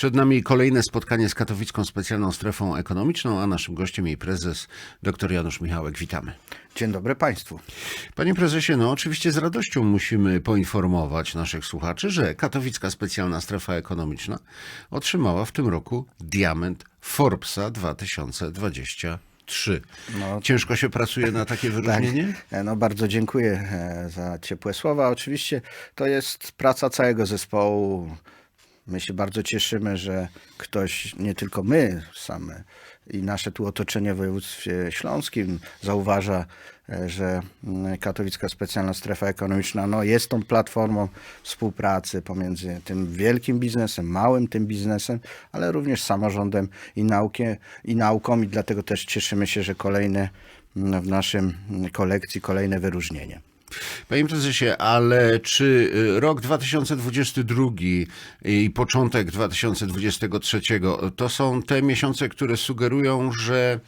Przed nami kolejne spotkanie z Katowicką Specjalną Strefą Ekonomiczną, a naszym gościem jej prezes dr Janusz Michałek. Witamy. Dzień dobry Państwu. Panie prezesie, no oczywiście z radością musimy poinformować naszych słuchaczy, że Katowicka Specjalna Strefa Ekonomiczna otrzymała w tym roku diament Forbesa 2023. No. Ciężko się pracuje na takie wyróżnienie? E, No bardzo dziękuję e, za ciepłe słowa. Oczywiście to jest praca całego zespołu. My się bardzo cieszymy, że ktoś, nie tylko my same i nasze tu otoczenie w województwie śląskim zauważa, e, że mm, Katowicka Specjalna Strefa Ekonomiczna no, jest tą platformą współpracy pomiędzy tym wielkim biznesem, małym tym biznesem, ale również samorządem i, naukiem, i nauką i dlatego też cieszymy się, że kolejne mm, w naszym mm, kolekcji kolejne wyróżnienie. Panie prezesie, ale czy y, rok 2022 i początek 2023 to są te miesiące, które sugerują, że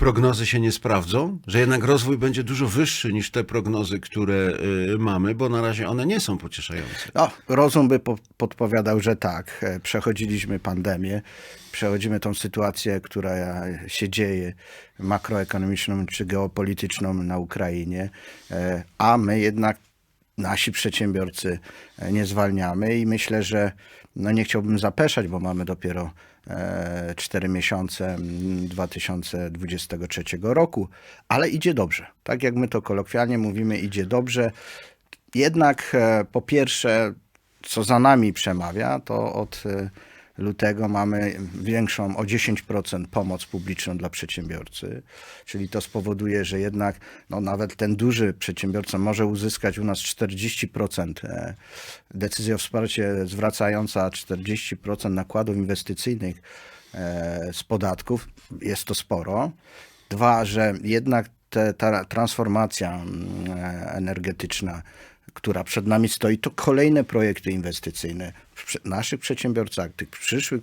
prognozy się nie sprawdzą, że jednak rozwój będzie dużo wyższy niż te prognozy, które y, mamy, bo na razie one nie są pocieszające. No, rozum by po, podpowiadał, że tak. E, Przechodziliśmy pandemię, przechodzimy tą sytuację, która się dzieje, makroekonomiczną czy geopolityczną na Ukrainie, e, a my jednak nasi przedsiębiorcy e, nie zwalniamy i myślę, że no nie chciałbym zapeszać, bo mamy dopiero 4 miesiące mm, 2023 roku, ale idzie dobrze. Tak jak my to kolokwialnie mówimy, idzie dobrze. Jednak e, po pierwsze, co za nami przemawia, to od e, lutego mamy większą o 10% pomoc publiczną dla przedsiębiorcy, czyli to spowoduje, że jednak no, nawet ten duży przedsiębiorca może uzyskać u nas 40% e, decyzja o wsparcie zwracająca 40% nakładów inwestycyjnych e, z podatków, jest to sporo. Dwa, że jednak te, ta transformacja mm, e, energetyczna, która przed nami stoi, to kolejne projekty inwestycyjne naszych przedsiębiorcach, tych przyszłych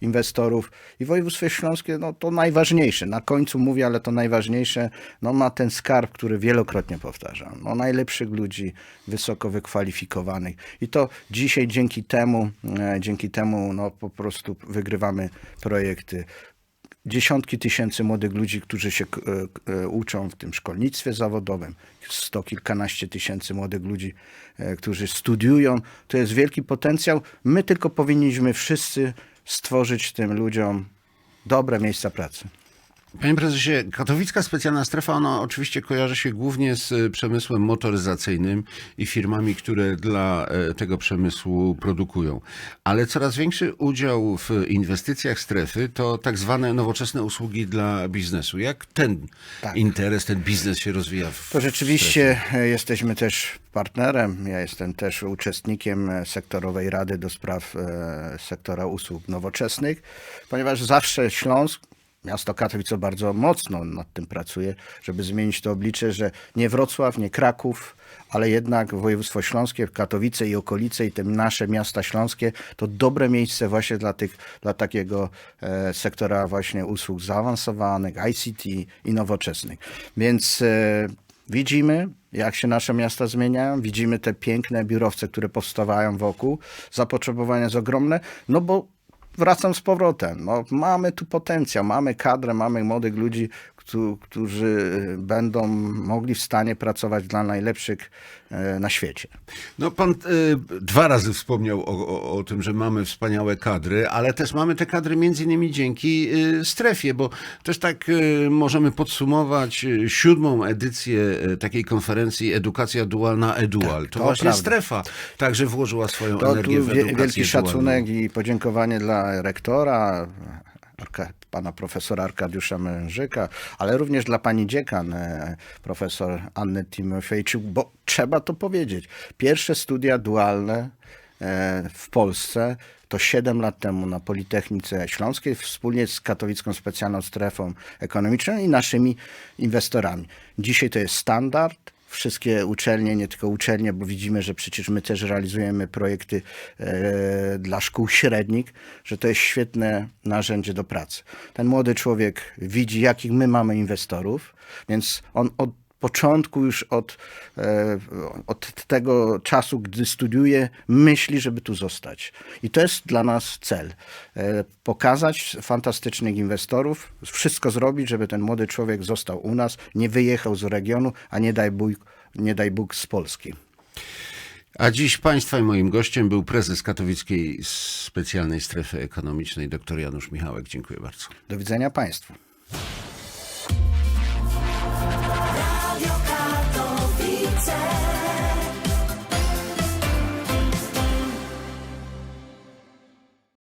inwestorów i województwo śląskie, no to najważniejsze. Na końcu mówię, ale to najważniejsze, no ma ten skarb, który wielokrotnie powtarzam. No najlepszych ludzi, wysoko wykwalifikowanych. I to dzisiaj dzięki temu, e, dzięki temu no po prostu wygrywamy projekty dziesiątki tysięcy młodych ludzi, którzy się e, e, uczą w tym szkolnictwie zawodowym, sto kilkanaście tysięcy młodych ludzi, e, którzy studiują. To jest wielki potencjał. My tylko powinniśmy wszyscy stworzyć tym ludziom dobre miejsca pracy. Panie prezesie, katowicka specjalna strefa, ona oczywiście kojarzy się głównie z e, przemysłem motoryzacyjnym i firmami, które dla e, tego przemysłu produkują. Ale coraz większy udział w inwestycjach strefy to tak zwane nowoczesne usługi dla biznesu. Jak ten Tak. interes, ten biznes się rozwija w To rzeczywiście e, jesteśmy też partnerem. Ja jestem też uczestnikiem sektorowej rady do spraw sektora usług nowoczesnych, ponieważ zawsze Śląsk, miasto Katowice bardzo mocno nad tym pracuje, żeby zmienić to oblicze, że nie Wrocław, nie Kraków, ale jednak województwo śląskie, Katowice i okolice i te nasze miasta śląskie to dobre miejsce właśnie dla, tych, dla takiego e, sektora właśnie usług zaawansowanych, ICT i nowoczesnych. Więc e, widzimy, jak się nasze miasta zmieniają, widzimy te piękne biurowce, które powstawają wokół, zapotrzebowanie jest ogromne, no bo wracam z powrotem. No, mamy tu potencjał, mamy kadrę, mamy młodych ludzi, którzy będą mogli w stanie pracować dla najlepszych e, na świecie. No pan y, dwa razy wspomniał o, o, o tym, że mamy wspaniałe kadry, ale też mamy te kadry między innymi dzięki y, strefie, bo też tak możemy podsumować siódmą edycję takiej konferencji Edukacja Dualna Edual. to, to właśnie prawda. strefa także włożyła swoją To energię w edukację wielki dualną. szacunek i podziękowanie dla rektora, pana profesora Arkadiusza Mężyka, ale również dla pani dziekan, e, profesor Anny Timofiejczuk, bo trzeba to powiedzieć. Pierwsze studia dualne e, w Polsce to 7 lat temu na Politechnice Śląskiej wspólnie z Katowicką Specjalną Strefą Ekonomiczną i naszymi inwestorami. Dzisiaj to jest standard. Wszystkie uczelnie, nie tylko uczelnie, bo widzimy, że przecież my też realizujemy projekty e, dla szkół średnich, że to jest świetne narzędzie do pracy. Ten młody człowiek widzi, jakich my mamy inwestorów, więc on od początku, już od, e, od tego czasu, gdy studiuje, myśli, żeby tu zostać. I to jest dla nas cel. E, Pokazać fantastycznych inwestorów, wszystko zrobić, żeby ten młody człowiek został u nas, nie wyjechał z regionu, a nie daj Bóg, nie daj Bóg z Polski. A dziś Państwa i moim gościem był prezes Katowickiej Specjalnej Strefy Ekonomicznej, dr Janusz Michałek. Dziękuję bardzo. Do widzenia Państwu.